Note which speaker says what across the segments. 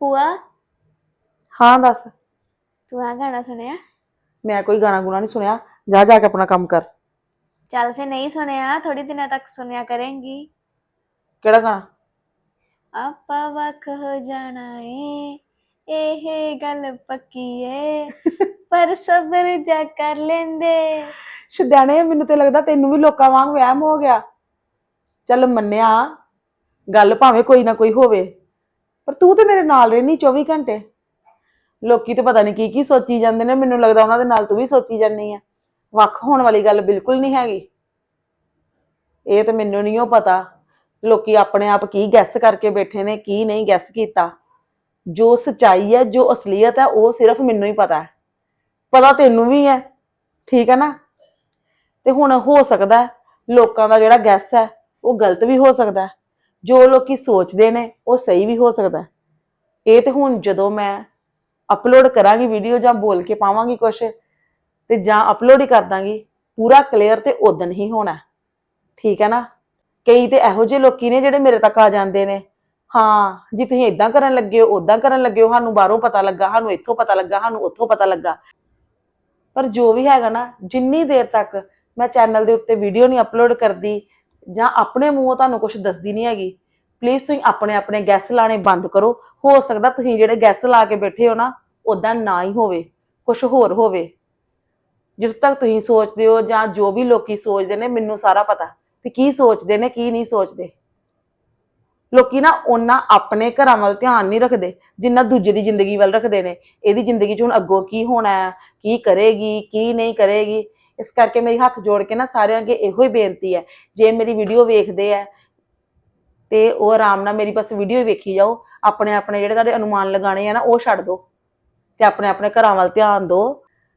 Speaker 1: ਭੂਆ?
Speaker 2: ਹਾਂ ਦੱਸ।
Speaker 1: ਤੂੰ ਆ ਗਾਣਾ ਸੁਣਿਆ?
Speaker 2: ਮੈਂ ਕੋਈ ਗਾਣਾ ਗੁਣਾ ਨਹੀਂ ਸੁਣਿਆ। ਜਾ ਜਾ ਕੇ ਆਪਣਾ ਕੰਮ ਕਰ।
Speaker 1: ਚੱਲ ਫੇ ਨਹੀਂ ਸੁਣਿਆ। ਥੋੜੀ ਦਿਨਾਂ ਤੱਕ ਸੁਣਿਆ ਕਰਾਂਗੀ।
Speaker 2: ਕਿਹੜਾ ਗਾਣਾ?
Speaker 1: ਆਪਾਂ ਵੱਖ ਹੋ ਜਾਣਾ ਏ। ਇਹ ਗੱਲ ਪੱਕੀ ਏ। ਪਰ ਸਬਰ ਜਾ ਕਰ ਲੈਂਦੇ।
Speaker 2: ਸ਼ਦਿਆਣੇ ਮੈਨੂੰ ਤੇ ਲੱਗਦਾ ਤੈਨੂੰ ਵੀ ਲੋਕਾਂ ਵਾਂਗ ਵਹਿਮ ਹੋ ਗਿਆ। ਚੱਲ ਮੰਨਿਆ। ਗੱਲ ਭਾਵੇਂ ਕੋਈ ਨਾ ਕੋਈ ਹੋਵੇ। ਪਰ ਤੂੰ ਤੇ ਮੇਰੇ ਨਾਲ ਰਹਿਨੀ 24 ਘੰਟੇ। ਲੋਕੀ ਤੇ ਪਤਾ ਨਹੀਂ ਕੀ ਕੀ ਸੋਚੀ ਜਾਂਦੇ ਨੇ, ਮੈਨੂੰ ਲੱਗਦਾ ਉਹਨਾਂ ਦੇ ਨਾਲ ਤੂੰ ਵੀ ਸੋਚੀ ਜਾਂਦੀ ਆ। ਵੱਖ ਹੋਣ ਵਾਲੀ ਗੱਲ ਬਿਲਕੁਲ ਨਹੀਂ ਹੈਗੀ। ਇਹ ਤੇ ਮੈਨੂੰ ਨਹੀਂ ਉਹ ਪਤਾ, ਲੋਕੀ ਆਪਣੇ ਆਪ ਕੀ ਗੈਸ ਕਰਕੇ ਬੈਠੇ ਨੇ, ਕੀ ਨਹੀਂ ਗੈਸ ਕੀਤਾ। ਜੋ ਸਚਾਈ ਹੈ, ਜੋ ਅਸਲੀਅਤ ਹੈ, ਉਹ ਸਿਰਫ ਮੈਨੂੰ ਹੀ ਪਤਾ ਹੈ। ਪਤਾ ਤੈਨੂੰ ਵੀ ਹੈ, ਠੀਕ ਹੈ ਨਾ? ਤੇ ਹੁਣ ਹੋ ਸਕਦਾ ਲੋਕਾਂ ਦਾ ਜਿਹੜਾ ਗੈਸ ਹੈ, ਉਹ ਗਲਤ ਵੀ ਹੋ ਸਕਦਾ ਜੋ ਲੋਕੀ ਸੋਚਦੇ ਨੇ, ਉਹ ਸਹੀ ਵੀ ਹੋ ਸਕਦਾ। ਇਹ ਤੇ ਹੁਣ ਜਦੋਂ ਮੈਂ ਅਪਲੋਡ ਕਰਾਂਗੀ ਵੀਡੀਓ ਜਾਂ ਬੋਲ ਕੇ ਪਾਵਾਂਗੀ ਕੁਝ ਤੇ ਜਾਂ ਅਪਲੋਡ ਹੀ ਕਰ ਦਾਂਗੀ, ਪੂਰਾ ਕਲੀਅਰ ਤੇ ਉਦੋਂ ਹੀ ਹੋਣਾ। ਠੀਕ ਹੈ ਨਾ? ਕਈ ਤੇ ਇਹੋ ਜਿਹੇ ਲੋਕੀ ਨੇ ਜਿਹੜੇ ਮੇਰੇ ਤੱਕ ਆ ਜਾਂਦੇ ਨੇ। ਹਾਂ, ਜੀ ਤੁਸੀਂ ਇਦਾਂ ਕਰਨ ਲੱਗੇ ਹੋ ਉਦਾਂ ਕਰਨ ਲੱਗੇ ਹੋ, ਸਾਨੂੰ ਬਾਹਰੋਂ ਪਤਾ ਲੱਗਾ, ਸਾਨੂੰ ਇੱਥੋਂ ਪਤਾ ਲੱਗਾ, ਸਾਨੂੰ ਉੱਥੋਂ ਪਤਾ ਲੱਗਾ। ਪਰ ਜੋ ਵੀ ਹੈਗਾ ਨਾ, ਜਿੰਨੀ ਦੇਰ ਤੱਕ ਮੈਂ ਚੈਨਲ ਦੇ ਉੱਤੇ ਵੀਡੀਓ ਨਹੀਂ ਅਪਲੋਡ ਕਰਦੀ ਜਾਂ ਆਪਣੇ ਮੂੰਹੋਂ ਤੁਹਾਨੂੰ ਕੁਝ ਦੱਸਦੀ ਨਹੀਂ ਹੈਗੀ। ਪਲੀਜ਼ ਤੁਸੀਂ ਆਪਣੇ ਆਪਣੇ ਗੈਸ ਲਾਣੇ ਬੰਦ ਕਰੋ। ਹੋ ਸਕਦਾ ਤੁਸੀਂ ਜਿਹੜੇ ਗੈਸ ਲਾ ਕੇ ਬੈਠੇ ਹੋ ਨਾ ਉਦਾਂ ਨਾ ਹੀ ਹੋਵੇ। ਕੁਝ ਹੋਰ ਹੋਵੇ। ਜਿਸ ਤੱਕ ਤੁਸੀਂ ਸੋਚਦੇ ਹੋ ਜਾਂ ਜੋ ਵੀ ਲੋਕੀ ਸੋਚਦੇ ਨੇ, ਮੈਨੂੰ ਸਾਰਾ ਪਤਾ ਵੀ ਕੀ ਸੋਚਦੇ ਨੇ, ਕੀ ਨਹੀਂ ਸੋਚਦੇ। ਲੋਕੀ ਨਾ ਉਹਨਾਂ ਆਪਣੇ ਘਰਾਂ ਵੱਲ ਧਿਆਨ ਨਹੀਂ ਰੱਖਦੇ, ਜਿੰਨਾ ਦੂਜੇ ਦੀ ਜ਼ਿੰਦਗੀ ਵੱਲ ਰੱਖਦੇ ਨੇ। ਇਹਦੀ ਜ਼ਿੰਦਗੀ 'ਚ ਹੁਣ ਅੱਗੋਂ ਕੀ ਹੋਣਾ ਹੈ ਕੀ ਕਰੇਗੀ, ਕੀ ਨਹੀਂ ਕਰੇਗੀ। ਇਸ ਕਰਕੇ ਮੇਰੀ ਹੱਥ ਜੋੜ ਕੇ ਨਾ ਸਾਰਿਆਂ ਅੱਗੇ ਇਹੋ ਹੀ ਬੇਨਤੀ ਹੈ, ਜੇ ਮੇਰੀ ਵੀਡੀਓ ਵੇਖਦੇ ਆ ਤੇ ਉਹ ਆਰਾਮ ਨਾਲ ਮੇਰੀ ਬਸ ਵੀਡੀਓ ਵੇਖੀ ਜਾਓ, ਆਪਣੇ ਆਪਣੇ ਜਿਹੜੇ ਤੁਹਾਡੇ ਅਨੁਮਾਨ ਲਗਾਣੇ ਆ ਨਾ, ਉਹ ਛੱਡ ਦਿਓ, ਤੇ ਆਪਣੇ ਆਪਣੇ ਘਰਾਂ ਵੱਲ ਧਿਆਨ ਦਿਓ,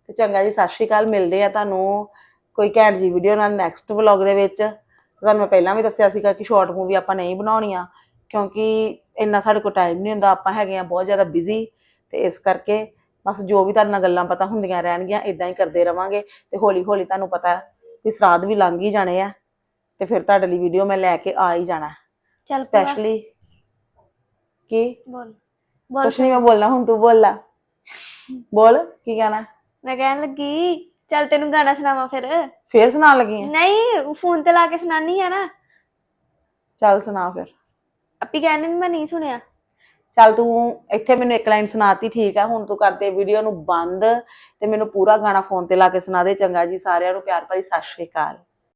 Speaker 2: ਤੇ ਚੰਗਾ ਜੀ, ਸਤਿ ਸ਼੍ਰੀ ਅਕਾਲ, ਮਿਲਦੇ ਆ ਤੁਹਾਨੂੰ ਕੋਈ ਘੈਂਟ ਜੀ ਵੀਡੀਓ ਨਾਲ ਨੈਕਸਟ ਵਲੌਗ ਦੇ ਵਿੱਚ। ਤੁਹਾਨੂੰ ਮੈਂ ਪਹਿਲਾਂ ਵੀ ਦੱਸਿਆ ਸੀਗਾ ਕਿ ਸ਼ਾਰਟ ਮੂਵੀ ਆਪਾਂ ਨਹੀਂ ਬਣਾਉਣੀਆਂ, ਕਿਉਂਕਿ ਇੰਨਾ ਸਾਡੇ ਕੋਲ ਟਾਈਮ ਨਹੀਂ ਹੁੰਦਾ, ਆਪਾਂ ਹੈਗੇ ਆ ਬਹੁਤ ਜ਼ਿਆਦਾ ਬਿਜ਼ੀ ਤੇ ਇਸ ਕਰਕੇ ਬਸ ਜੋ ਵੀ ਤੁਹਾਡੇ ਨਾਲ ਗੱਲਾਂ ਪਤਾ ਹੁੰਦੀਆਂ ਰਹਿਣਗੀਆਂ ਇਦਾਂ ਹੀ ਕਰਦੇ ਰਵਾਂਗੇ ਤੇ ਹੌਲੀ ਹੌਲੀ ਤੁਹਾਨੂੰ ਪਤਾ ਵੀ ਸਰਾਧ ਵੀ ਲੰਘ ਹੀ ਜਾਣੇ ਆ ਤੇ ਫਿਰ ਤੁਹਾਡੇ ਲਈ ਵੀਡੀਓ ਮੈਂ ਲੈ ਕੇ ਆ ਹੀ ਜਾਣਾ।
Speaker 1: ਚੱਲ ਭੂਆ,
Speaker 2: ਸਪੈਸ਼ਲੀ ਕੀ?
Speaker 1: ਬੋਲ। ਬੋਲ
Speaker 2: ਕੁਛ ਨਹੀਂ ਮੈਂ ਬੋਲਣਾ ਹੁਣ ਤੂੰ ਬੋਲ ਲੈ। ਬੋਲ ਕੀ ਕਹਿਣਾ?
Speaker 1: ਮੈਂ ਕਹਿਣ ਲੱਗੀ ਚੱਲ ਤੈਨੂੰ ਗਾਣਾ ਸੁਣਾਵਾਂ ਫਿਰ।
Speaker 2: ਫੇਰ ਸੁਣਾਉਣ ਲੱਗੀ ਆ?
Speaker 1: ਨਹੀਂ ਫੋਨ ਤੇ ਲਾ ਕੇ ਸੁਣਾਨੀ ਆ ਨਾ।
Speaker 2: ਚੱਲ ਸੁਣਾ ਫਿਰ।
Speaker 1: ਆਪੀ ਕਹਿੰਦੇ ਨੇ ਮੈਂ ਨਹੀਂ ਸੁਣਿਆ।
Speaker 2: ਚੱਲ ਤੂੰ ਇੱਥੇ ਮੈਨੂੰ ਇੱਕ ਲਾਈਨ ਸੁਣਾਤੀ, ਠੀਕ ਆ, ਹੁਣ ਤੂੰ ਕਰਦੇ ਵੀਡੀਓ ਨੂੰ ਬੰਦ ਤੇ ਮੈਨੂੰ ਪੂਰਾ ਗਾਣਾ ਫੋਨ ਤੇ ਲਾ ਕੇ ਸੁਣਾ ਦੇ, ਚੰਗਾ ਜੀ, ਸਾਰਿਆਂ ਨੂੰ ਪਿਆਰ ਭਰੀ, ਸਤਿ ਸ਼੍ਰੀ ਅਕਾਲ।